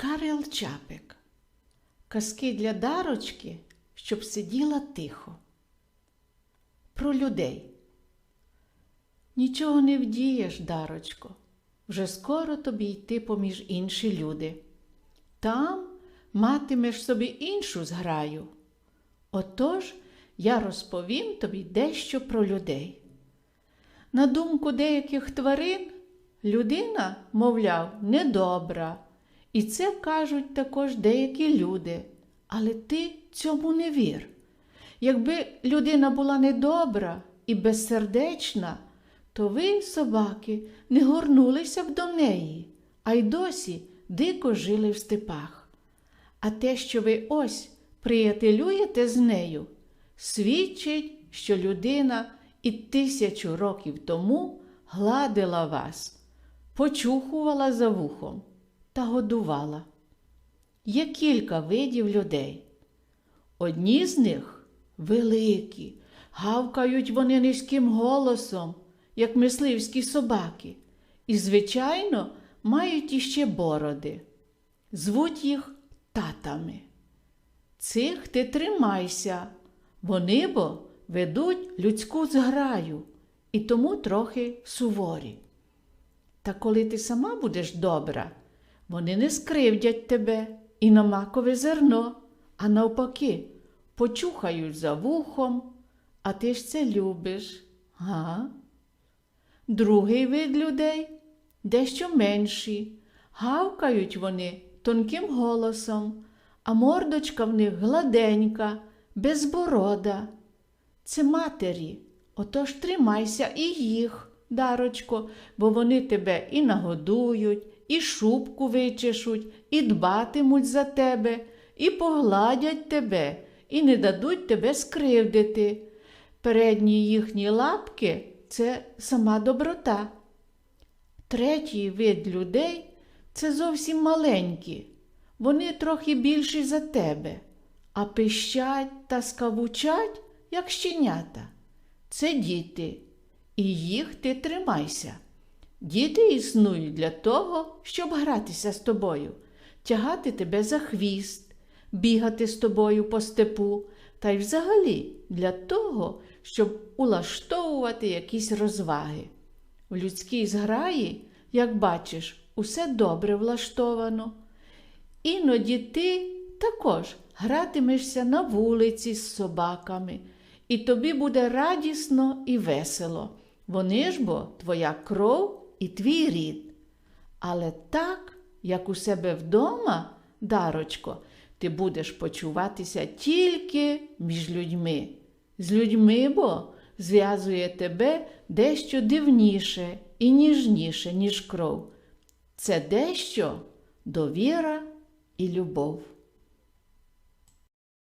Карел Чапик. Казки для дарочки, щоб сиділа тихо. Про людей. Нічого не вдієш, дарочко. Вже скоро тобі йти поміж інші люди. Там матимеш собі іншу зграю. Отож я розповім тобі дещо про людей. На думку деяких тварин, людина, мовляв, недобра. І це кажуть також деякі люди. Але ти цьому не вір. Якби людина була недобра і безсердечна, то ви, собаки, не горнулися б до неї, а й досі дико жили в степах. А те, що ви ось приятелюєте з нею, свідчить, що людина і тисячу років тому гладила вас, почухувала за вухом та годувала. Є кілька видів людей. Одні з них великі, гавкають вони низьким голосом, як мисливські собаки, і, звичайно, мають іще бороди. Звуть їх татами. Цих ти тримайся, вони бо ведуть людську зграю і тому трохи суворі. Та коли ти сама будеш добра, вони не скривдять тебе і на макове зерно, а навпаки, почухають за вухом, а ти ж це любиш, га? Другий вид людей дещо менші, гавкають вони тонким голосом, а мордочка в них гладенька, безборода. Це матері, отож тримайся і їх, дарочко, бо вони тебе і нагодують, і шубку вичешуть, і дбатимуть за тебе, і погладять тебе, і не дадуть тебе скривдити. Передні їхні лапки це сама доброта. Третій вид людей це зовсім маленькі. Вони трохи більші за тебе, а пищать та скавучать, як щенята. Це діти, і їх ти тримайся. Діти існують для того, щоб гратися з тобою, тягати тебе за хвіст, бігати з тобою по степу, та й взагалі для того, щоб улаштовувати якісь розваги. В людській зграї, як бачиш, усе добре влаштовано. Іноді ти також гратимешся на вулиці з собаками, і тобі буде радісно і весело. Вони ж бо твоя кров і твій рід. Але так, як у себе вдома, дарочко, ти будеш почуватися тільки між людьми. З людьми бо зв'язує тебе дещо дивніше і ніжніше, ніж кров. Це дещо довіра і любов.